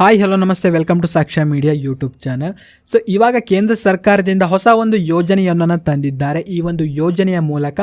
Hi hello ನಮಸ್ತೆ welcome to Sakshya media YouTube channel so ಇವಾಗ ಕೇಂದ್ರ ಸರ್ಕಾರದಿಂದ ಹೊಸ ಒಂದು ಯೋಜನೆಯನ್ನು ತಂದಿದ್ದಾರೆ. ಈ ಒಂದು ಯೋಜನೆಯ ಮೂಲಕ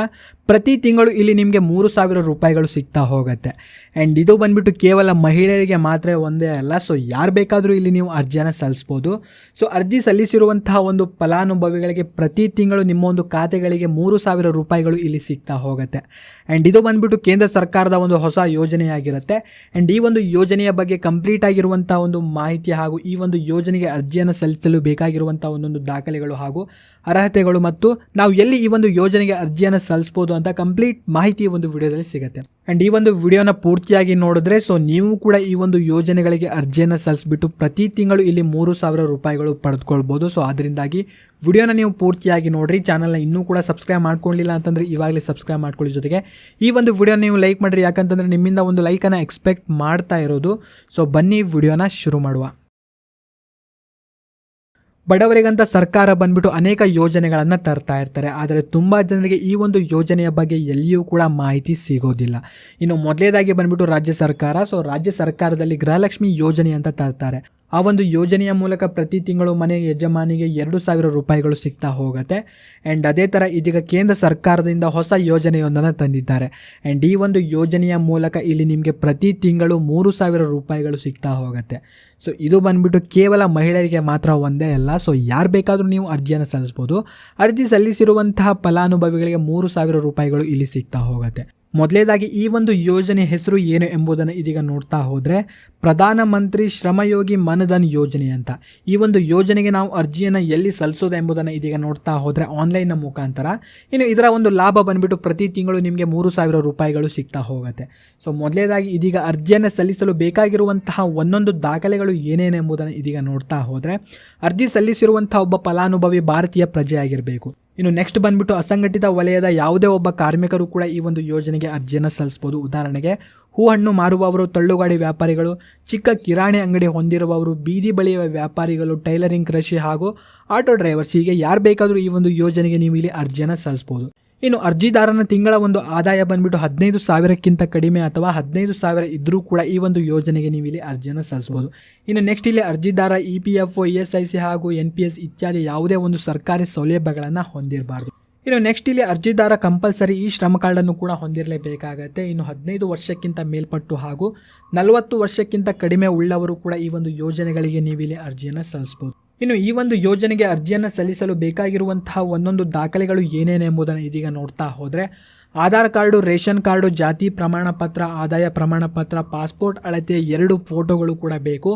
ಪ್ರತಿ ತಿಂಗಳು ಇಲ್ಲಿ ನಿಮಗೆ ಮೂರು ಸಾವಿರ ರೂಪಾಯಿಗಳು ಸಿಗ್ತಾ ಹೋಗುತ್ತೆ. ಆ್ಯಂಡ್ ಇದು ಬಂದ್ಬಿಟ್ಟು ಕೇವಲ ಮಹಿಳೆಯರಿಗೆ ಮಾತ್ರ ಒಂದೇ ಅಲ್ಲ. ಸೊ ಯಾರು ಬೇಕಾದರೂ ಇಲ್ಲಿ ನೀವು ಅರ್ಜಿಯನ್ನು ಸಲ್ಲಿಸ್ಬೋದು. ಸೊ ಅರ್ಜಿ ಸಲ್ಲಿಸಿರುವಂತಹ ಒಂದು ಫಲಾನುಭವಿಗಳಿಗೆ ಪ್ರತಿ ತಿಂಗಳು ನಿಮ್ಮ ಒಂದು ಖಾತೆಗಳಿಗೆ ಮೂರು ಸಾವಿರ ರೂಪಾಯಿಗಳು ಇಲ್ಲಿ ಸಿಗ್ತಾ ಹೋಗುತ್ತೆ. ಆ್ಯಂಡ್ ಇದು ಬಂದ್ಬಿಟ್ಟು ಕೇಂದ್ರ ಸರ್ಕಾರದ ಒಂದು ಹೊಸ ಯೋಜನೆಯಾಗಿರುತ್ತೆ. ಆ್ಯಂಡ್ ಈ ಒಂದು ಯೋಜನೆಯ ಬಗ್ಗೆ ಕಂಪ್ಲೀಟ್ ಆಗಿರುವಂಥ ಒಂದು ಮಾಹಿತಿ ಹಾಗೂ ಈ ಒಂದು ಯೋಜನೆಗೆ ಅರ್ಜಿಯನ್ನು ಸಲ್ಲಿಸಲು ಬೇಕಾಗಿರುವಂಥ ಒಂದೊಂದು ದಾಖಲೆಗಳು ಹಾಗೂ ಅರ್ಹತೆಗಳು ಮತ್ತು ನಾವು ಎಲ್ಲಿ ಈ ಒಂದು ಯೋಜನೆಗೆ ಅರ್ಜಿಯನ್ನು ಸಲ್ಲಿಸ್ಬೋದು ಅಂತ ಕಂಪ್ಲೀಟ್ ಮಾಹಿತಿ ಒಂದು ವಿಡಿಯೋದಲ್ಲಿ ಸಿಗುತ್ತೆ. ಆ್ಯಂಡ್ ಈ ಒಂದು ವಿಡಿಯೋನ ಪೂರ್ತಿಯಾಗಿ ನೋಡಿದ್ರೆ ಸೊ ನೀವು ಕೂಡ ಈ ಒಂದು ಯೋಜನೆಗಳಿಗೆ ಅರ್ಜಿಯನ್ನು ಸಲ್ಲಿಸ್ಬಿಟ್ಟು ಪ್ರತಿ ತಿಂಗಳು ಇಲ್ಲಿ ಮೂರು ಸಾವಿರ ರೂಪಾಯಿಗಳು ಪಡೆದುಕೊಳ್ಬೋದು. ಸೊ ಅದರಿಂದಾಗಿ ವಿಡಿಯೋನ ನೀವು ಪೂರ್ತಿಯಾಗಿ ನೋಡಿರಿ. ಚಾನಲ್ನ ಇನ್ನೂ ಕೂಡ ಸಬ್ಸ್ಕ್ರೈಬ್ ಮಾಡ್ಕೊಳ್ಳಿಲ್ಲ ಅಂತಂದರೆ ಇವಾಗಲೇ ಸಬ್ಸ್ಕ್ರೈಬ್ ಮಾಡ್ಕೊಳ್ಳಿ ಜೊತೆಗೆ. ಈ ಒಂದು ವಿಡಿಯೋ ನೀವು ಲೈಕ್ ಮಾಡಿರಿ. ಯಾಕಂತಂದರೆ ನಿಮ್ಮಿಂದ ಒಂದು ಲೈಕನ್ನು ಎಕ್ಸ್ಪೆಕ್ಟ್ ಮಾಡ್ತಾ ಇರೋದು. ಸೊ ಬನ್ನಿ ವಿಡಿಯೋನ ಶುರು ಮಾಡುವ. ಬಡವರಿಗಂತ ಸರ್ಕಾರ ಬಂದ್ಬಿಟ್ಟು ಅನೇಕ ಯೋಜನೆಗಳನ್ನು ತರ್ತಾ ಇರ್ತಾರೆ. ಆದರೆ ತುಂಬ ಜನರಿಗೆ ಈ ಒಂದು ಯೋಜನೆಯ ಬಗ್ಗೆ ಎಲ್ಲಿಯೂ ಕೂಡ ಮಾಹಿತಿ ಸಿಗೋದಿಲ್ಲ. ಇನ್ನು ಮೊದಲೇದಾಗಿ ಬಂದ್ಬಿಟ್ಟು ರಾಜ್ಯ ಸರ್ಕಾರ, ಸೊ ರಾಜ್ಯ ಸರ್ಕಾರದಲ್ಲಿ ಗೃಹಲಕ್ಷ್ಮಿ ಯೋಜನೆ ಅಂತ ತರ್ತಾರೆ. ಆ ಒಂದು ಯೋಜನೆಯ ಮೂಲಕ ಪ್ರತಿ ತಿಂಗಳು ಮನೆ ಯಜಮಾನಿಗೆ ಎರಡು ಸಾವಿರ ರೂಪಾಯಿಗಳು ಸಿಗ್ತಾ ಹೋಗುತ್ತೆ. ಆ್ಯಂಡ್ ಅದೇ ಥರ ಇದೀಗ ಕೇಂದ್ರ ಸರ್ಕಾರದಿಂದ ಹೊಸ ಯೋಜನೆಯೊಂದನ್ನು ತಂದಿದ್ದಾರೆ. ಆ್ಯಂಡ್ ಈ ಒಂದು ಯೋಜನೆಯ ಮೂಲಕ ಇಲ್ಲಿ ನಿಮಗೆ ಪ್ರತಿ ತಿಂಗಳು ಮೂರು ಸಾವಿರ ರೂಪಾಯಿಗಳು ಸಿಗ್ತಾ ಹೋಗುತ್ತೆ. ಸೊ ಇದು ಬಂದ್ಬಿಟ್ಟು ಕೇವಲ ಮಹಿಳೆಯರಿಗೆ ಮಾತ್ರ ಒಂದೇ ಅಲ್ಲ. ಸೊ ಯಾರು ಬೇಕಾದರೂ ನೀವು ಅರ್ಜಿಯನ್ನು ಸಲ್ಲಿಸ್ಬೋದು. ಅರ್ಜಿ ಸಲ್ಲಿಸಿರುವಂತಹ ಫಲಾನುಭವಿಗಳಿಗೆ ಮೂರು ಸಾವಿರ ರೂಪಾಯಿಗಳು ಇಲ್ಲಿ ಸಿಗ್ತಾ ಹೋಗುತ್ತೆ. ಮೊದಲೇದಾಗಿ ಈ ಒಂದು ಯೋಜನೆ ಹೆಸರು ಏನು ಎಂಬುದನ್ನು ಇದೀಗ ನೋಡ್ತಾ ಹೋದರೆ ಪ್ರಧಾನಮಂತ್ರಿ ಶ್ರಮಯೋಗಿ ಮನಧನ್ ಯೋಜನೆ ಅಂತ. ಈ ಒಂದು ಯೋಜನೆಗೆ ನಾವು ಅರ್ಜಿಯನ್ನು ಎಲ್ಲಿ ಸಲ್ಲಿಸೋದು ಎಂಬುದನ್ನು ಇದೀಗ ನೋಡ್ತಾ ಹೋದರೆ ಆನ್ಲೈನ್ನ ಮುಖಾಂತರ. ಇನ್ನು ಇದರ ಒಂದು ಲಾಭ ಬಂದ್ಬಿಟ್ಟು ಪ್ರತಿ ತಿಂಗಳು ನಿಮಗೆ ಮೂರು ಸಾವಿರ ರೂಪಾಯಿಗಳು ಸಿಗ್ತಾ ಹೋಗುತ್ತೆ. ಸೊ ಮೊದಲೇದಾಗಿ ಇದೀಗ ಅರ್ಜಿಯನ್ನು ಸಲ್ಲಿಸಲು ಬೇಕಾಗಿರುವಂತಹ ಒಂದೊಂದು ದಾಖಲೆಗಳು ಏನೇನೆಂಬುದನ್ನು ಇದೀಗ ನೋಡ್ತಾ ಹೋದರೆ ಅರ್ಜಿ ಸಲ್ಲಿಸಿರುವಂತಹ ಒಬ್ಬ ಫಲಾನುಭವಿ ಭಾರತೀಯ ಪ್ರಜೆಯಾಗಿರಬೇಕು ಇನ್ನು ನೆಕ್ಸ್ಟ್ ಬಂದ್ಬಿಟ್ಟು ಅಸಂಘಟಿತ ವಲಯದ ಯಾವುದೇ ಒಬ್ಬ ಕಾರ್ಮಿಕರು ಕೂಡ ಈ ಒಂದು ಯೋಜನೆಗೆ ಅರ್ಜಿಯನ್ನು ಸಲ್ಲಿಸ್ಬೋದು ಉದಾಹರಣೆಗೆ, ಹೂಹಣ್ಣು ಮಾರುವವರು, ತಳ್ಳುಗಾಡಿ ವ್ಯಾಪಾರಿಗಳು, ಚಿಕ್ಕ ಕಿರಾಣಿ ಅಂಗಡಿ ಹೊಂದಿರುವವರು, ಬೀದಿ ಬಳಿಯ ವ್ಯಾಪಾರಿಗಳು, ಟೈಲರಿಂಗ್ ಕೃಷಿ ಹಾಗೂ ಆಟೋ ಡ್ರೈವರ್ಸ್, ಹೀಗೆ ಯಾರು ಬೇಕಾದರೂ ಈ ಒಂದು ಯೋಜನೆಗೆ ನೀವು ಇಲ್ಲಿ ಅರ್ಜಿಯನ್ನು ಸಲ್ಲಿಸ್ಬೋದು ಇನ್ನು ಅರ್ಜಿದಾರನ ತಿಂಗಳ ಒಂದು ಆದಾಯ ಬಂದ್ಬಿಟ್ಟು ಹದಿನೈದು ಸಾವಿರಕ್ಕಿಂತ ಕಡಿಮೆ ಅಥವಾ ಹದಿನೈದು ಸಾವಿರ ಇದ್ದರೂ ಕೂಡ ಈ ಒಂದು ಯೋಜನೆಗೆ ನೀವು ಇಲ್ಲಿ ಅರ್ಜಿಯನ್ನು ಸಲ್ಲಿಸ್ಬೋದು ಇನ್ನು ನೆಕ್ಸ್ಟ್ ಇಲ್ಲಿ ಅರ್ಜಿದಾರ E P F O S I C ಹಾಗೂ ಎನ್ ಪಿ ಎಸ್ ಇತ್ಯಾದಿ ಯಾವುದೇ ಒಂದು ಸರ್ಕಾರಿ ಸೌಲಭ್ಯಗಳನ್ನು ಹೊಂದಿರಬಾರ್ದು. ಇನ್ನು ನೆಕ್ಸ್ಟ್ ಇಲ್ಲಿ ಅರ್ಜಿದಾರ ಕಂಪಲ್ಸರಿ ಈ ಶ್ರಮ ಕಾರ್ಡನ್ನು ಕೂಡ ಹೊಂದಿರಲೇಬೇಕಾಗತ್ತೆ. ಇನ್ನು ಹದಿನೈದು ವರ್ಷಕ್ಕಿಂತ ಮೇಲ್ಪಟ್ಟು ಹಾಗೂ ನಲವತ್ತು ವರ್ಷಕ್ಕಿಂತ ಕಡಿಮೆ ಉಳ್ಳವರು ಕೂಡ ಈ ಒಂದು ಯೋಜನೆಗಳಿಗೆ ನೀವು ಇಲ್ಲಿ ಅರ್ಜಿಯನ್ನು ಸಲ್ಲಿಸ್ಬೋದು ಇನ್ನು ಈ ಒಂದು ಯೋಜನೆಗೆ ಅರ್ಜಿಯನ್ನು ಸಲ್ಲಿಸಲು ಬೇಕಾಗಿರುವಂತಹ ಒಂದೊಂದು ದಾಖಲೆಗಳು ಏನೇನು ಎಂಬುದನ್ನು ಇದೀಗ ನೋಡ್ತಾ ಹೋದರೆ ಆಧಾರ್ ಕಾರ್ಡು, ರೇಷನ್ ಕಾರ್ಡು, ಜಾತಿ ಪ್ರಮಾಣ ಪತ್ರ, ಆದಾಯ ಪ್ರಮಾಣ ಪತ್ರ, ಪಾಸ್ಪೋರ್ಟ್ ಅಳತೆ ಎರಡು ಫೋಟೋಗಳು ಕೂಡ ಬೇಕು.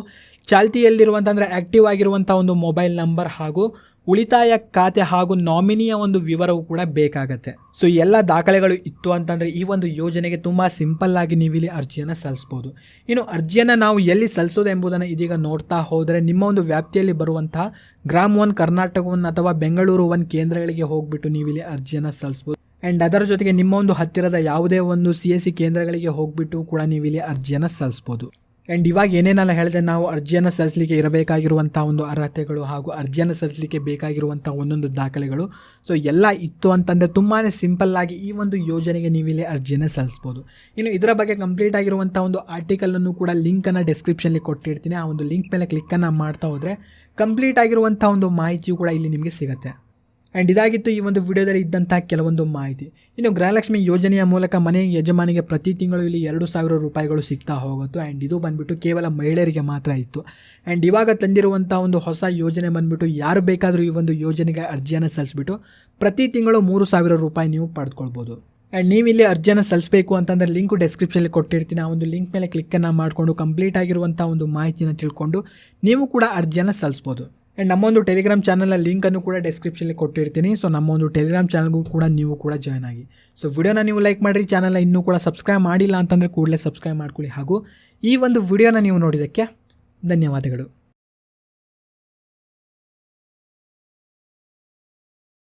ಚಾಲ್ತಿಯಲ್ಲಿರುವಂಥ ಅಂದರೆ ಆ್ಯಕ್ಟಿವ್ ಆಗಿರುವಂಥ ಒಂದು ಮೊಬೈಲ್ ನಂಬರ್ ಹಾಗೂ ಉಳಿತಾಯ ಖಾತೆ ಹಾಗೂ ನಾಮಿನಿಯ ಒಂದು ವಿವರವು ಕೂಡ ಬೇಕಾಗತ್ತೆ. ಸೊ ಎಲ್ಲ ದಾಖಲೆಗಳು ಇತ್ತು ಅಂತಂದರೆ ಈ ಒಂದು ಯೋಜನೆಗೆ ತುಂಬ ಸಿಂಪಲ್ ಆಗಿ ನೀವಿಲ್ಲಿ ಅರ್ಜಿಯನ್ನು ಸಲ್ಲಿಸ್ಬೋದು. ಇನ್ನು ಅರ್ಜಿಯನ್ನು ನಾವು ಎಲ್ಲಿ ಸಲ್ಲಿಸೋದು ಎಂಬುದನ್ನು ಇದೀಗ ನೋಡ್ತಾ ಹೋದರೆ ನಿಮ್ಮ ಒಂದು ವ್ಯಾಪ್ತಿಯಲ್ಲಿ ಬರುವಂತಹ ಗ್ರಾಮ್ ಒನ್, ಕರ್ನಾಟಕ ಒನ್ ಅಥವಾ ಬೆಂಗಳೂರು ಒನ್ ಕೇಂದ್ರಗಳಿಗೆ ಹೋಗ್ಬಿಟ್ಟು ನೀವಿಲ್ಲಿ ಅರ್ಜಿಯನ್ನು ಸಲ್ಲಿಸ್ಬೋದು. ಆ್ಯಂಡ್ ಅದರ ಜೊತೆಗೆ ನಿಮ್ಮ ಒಂದು ಹತ್ತಿರದ ಯಾವುದೇ ಒಂದು ಸಿ ಎಸ್ ಸಿ ಕೇಂದ್ರಗಳಿಗೆ ಹೋಗ್ಬಿಟ್ಟು ಕೂಡ ನೀವಿಲ್ಲಿ ಅರ್ಜಿಯನ್ನು ಸಲ್ಲಿಸ್ಬೋದು. ಆ್ಯಂಡ್ ಇವಾಗ ಏನೇನೆಲ್ಲ ಹೇಳಿದೆ ನಾವು ಅರ್ಜಿಯನ್ನು ಸಲ್ಲಿಸಲಿಕ್ಕೆ ಇರಬೇಕಾಗಿರುವಂಥ ಒಂದು ಅರ್ಹತೆಗಳು ಹಾಗೂ ಅರ್ಜಿಯನ್ನು ಸಲ್ಲಿಸಲಿಕ್ಕೆ ಬೇಕಾಗಿರುವಂಥ ಒಂದೊಂದು ದಾಖಲೆಗಳು. ಸೊ ಎಲ್ಲ ಇತ್ತು ಅಂತಂದರೆ ತುಂಬಾ ಸಿಂಪಲ್ಲಾಗಿ ಈ ಒಂದು ಯೋಜನೆಗೆ ನೀವು ಇಲ್ಲಿ ಅರ್ಜಿಯನ್ನು ಸಲ್ಲಿಸ್ಬೋದು. ಇನ್ನು ಇದರ ಬಗ್ಗೆ ಕಂಪ್ಲೀಟ್ ಆಗಿರುವಂಥ ಒಂದು ಆರ್ಟಿಕಲನ್ನು ಕೂಡ ಲಿಂಕನ್ನು ಡಿಸ್ಕ್ರಿಪ್ಷನ್ಲಿ ಕೊಟ್ಟಿರ್ತೀನಿ. ಆ ಒಂದು ಲಿಂಕ್ ಮೇಲೆ ಕ್ಲಿಕ್ಕನ್ನು ಮಾಡ್ತಾ ಹೋದರೆ ಕಂಪ್ಲೀಟ್ ಆಗಿರುವಂಥ ಒಂದು ಮಾಹಿತಿಯು ಕೂಡ ಇಲ್ಲಿ ನಿಮಗೆ ಸಿಗುತ್ತೆ. ಆ್ಯಂಡ್ ಇದಾಗಿತ್ತು ಈ ಒಂದು ವಿಡಿಯೋದಲ್ಲಿ ಇದ್ದಂಥ ಕೆಲವೊಂದು ಮಾಹಿತಿ. ಇನ್ನು ಗೃಹಲಕ್ಷ್ಮಿ ಯೋಜನೆಯ ಮೂಲಕ ಮನೆ ಯಜಮಾನಿಗೆ ಪ್ರತಿ ತಿಂಗಳು ಇಲ್ಲಿ ಎರಡು ಸಾವಿರ ರೂಪಾಯಿಗಳು ಸಿಗ್ತಾ ಹೋಗುತ್ತೆ ಆ್ಯಂಡ್ ಇದು ಬಂದುಬಿಟ್ಟು ಕೇವಲ ಮಹಿಳೆಯರಿಗೆ ಮಾತ್ರ ಇತ್ತು. ಆ್ಯಂಡ್ ಇವಾಗ ತಂದಿರುವಂಥ ಒಂದು ಹೊಸ ಯೋಜನೆ ಬಂದುಬಿಟ್ಟು ಯಾರು ಬೇಕಾದರೂ ಈ ಒಂದು ಯೋಜನೆಗೆ ಅರ್ಜಿಯನ್ನು ಸಲ್ಲಿಸ್ಬಿಟ್ಟು ಪ್ರತಿ ತಿಂಗಳು ಮೂರು ಸಾವಿರ ರೂಪಾಯಿ ನೀವು ಪಡೆದುಕೊಳ್ಬೋದು ಆ್ಯಂಡ್ ನೀವು ಇಲ್ಲಿ ಅರ್ಜಿಯನ್ನು ಸಲ್ಲಿಸಬೇಕು ಅಂತಂದರೆ ಲಿಂಕು ಡೆಸ್ಕ್ರಿಪ್ಷನಲ್ಲಿ ಕೊಟ್ಟಿರ್ತೀನಿ. ಆ ಒಂದು ಲಿಂಕ್ ಮೇಲೆ ಕ್ಲಿಕ್ಕನ್ನು ಮಾಡಿಕೊಂಡು ಕಂಪ್ಲೀಟ್ ಆಗಿರುವಂಥ ಒಂದು ಮಾಹಿತಿನ ತಿಳ್ಕೊಂಡು ನೀವು ಕೂಡ ಅರ್ಜಿಯನ್ನು ಸಲ್ಲಿಸ್ಬೋದು. ಆ್ಯಂಡ್ ನಮ್ಮೊಂದು ಟೆಲಿಗ್ರಾಮ್ ಚಾನಲ್ನ ಲಿಂಕನ್ನು ಕೂಡ ಡಿಸ್ಕ್ರಿಪ್ಷನಲ್ಲಿ ಕೊಟ್ಟಿರ್ತೀನಿ. ಸೊ ನಮ್ಮೊಂದು ಟೆಲಿಗ್ರಾಮ್ ಚಾನಲ್ಗೂ ಕೂಡ ನೀವು ಕೂಡ ಜಾಯ್ನ್ ಆಗಿ. ಸೊ ವಿಡಿಯೋನ ನೀವು ಲೈಕ್ ಮಾಡಿರಿ ಚಾನಲ್ನ ಇನ್ನೂ ಕೂಡ ಸಬ್ಸ್ಕ್ರೈಬ್ ಮಾಡಿಲ್ಲ ಅಂತಂದರೆ ಕೂಡಲೇ ಸಬ್ಸ್ಕ್ರೈಬ್ ಮಾಡ್ಕೊಳ್ಳಿ. ಹಾಗೂ ಈ ಒಂದು ವಿಡಿಯೋನ ನೀವು ನೋಡಿದ್ದಕ್ಕೆ ಧನ್ಯವಾದಗಳು.